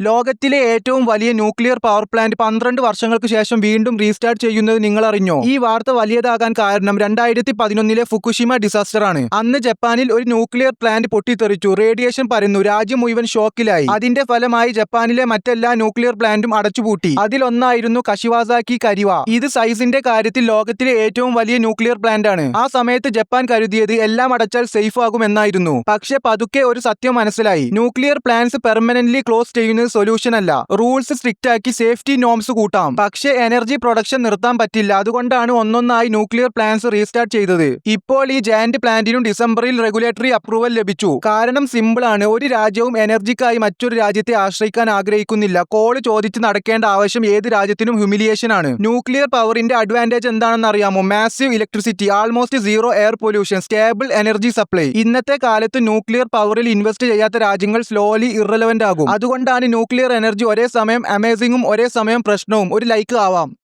ലോകത്തിലെ ഏറ്റവും വലിയ ന്യൂക്ലിയർ പവർ പ്ലാന്റ് പന്ത്രണ്ട് വർഷങ്ങൾക്ക് ശേഷം വീണ്ടും റീസ്റ്റാർട്ട് ചെയ്യുന്നത് നിങ്ങൾ അറിഞ്ഞോ ഈ വാർത്ത വലിയതാകാൻ കാരണം രണ്ടായിരത്തി പതിനൊന്നിലെ ഫുക്കുഷിമ ഡിസാസ്റ്റർ ആണ് അന്ന് ജപ്പാനിൽ ഒരു ന്യൂക്ലിയർ പ്ലാന്റ് പൊട്ടിത്തെറിച്ചു. റേഡിയേഷൻ പരന്നു. രാജ്യം മുഴുവൻ ഷോക്കിലായി. അതിന്റെ ഫലമായി ജപ്പാനിലെ മറ്റെല്ലാ ന്യൂക്ലിയർ പ്ലാന്റും അടച്ചുപൂട്ടി. അതിലൊന്നായിരുന്നു കശിവാസാക്കി കരിവ. ഇത് സൈസിന്റെ കാര്യത്തിൽ ലോകത്തിലെ ഏറ്റവും വലിയ ന്യൂക്ലിയർ പ്ലാന്റ് ആണ് ആ സമയത്ത് ജപ്പാൻ കരുതിയത് എല്ലാം അടച്ചാൽ സേഫ് ആകുമെന്നായിരുന്നു. പക്ഷെ പതുക്കെ ഒരു സത്യം മനസ്സിലായി. ന്യൂക്ലിയർ പ്ലാന്റ്സ് പെർമനന്റ്ലി ക്ലോസ് ചെയ്യുന്നത് സൊല്യൂഷൻ അല്ല. റൂൾസ് സ്ട്രിക്റ്റ് ആക്കി സേഫ്റ്റി നോംസ് കൂട്ടാം. പക്ഷേ എനർജി പ്രൊഡക്ഷൻ നിർത്താൻ പറ്റില്ല. അതുകൊണ്ടാണ് ഒന്നൊന്നായി ന്യൂക്ലിയർ പ്ലാന്റ്സ് റീസ്റ്റാർട്ട് ചെയ്തത്. ഇപ്പോൾ ഈ ജയന്റ് പ്ലാന്റിനും ഡിസംബറിൽ റെഗുലേറ്ററി അപ്രൂവൽ ലഭിച്ചു. കാരണം സിമ്പിൾ ആണ്. ഒരു രാജ്യവും എനർജിക്കായി മറ്റൊരു രാജ്യത്തെ ആശ്രയിക്കാൻ ആഗ്രഹിക്കുന്നില്ല. കോൾ ചോദിച്ച് നടക്കേണ്ട ആവശ്യം ഏത് രാജ്യത്തിനും ഹ്യൂമിലിയേഷൻ ആണ്. ന്യൂക്ലിയർ പവറിന്റെ അഡ്വാന്റേജ് എന്താണെന്ന് അറിയാമോ? Massive electricity almost zero air pollution stable energy supply ഇന്നത്തെ കാലത്ത് ന്യൂക്ലിയർ പവറിൽ ഇൻവെസ്റ്റ് ചെയ്യാത്ത രാജ്യങ്ങൾ സ്ലോലി ഇറലവന്റ് ആകും. അതുകൊണ്ടാണ് ന്യൂക്ലിയർ എനർജി ഒരേ സമയം അമേസിംഗും ഒരേ സമയം പ്രശ്നവും. ഒരു ലൈക്ക് ആവാം.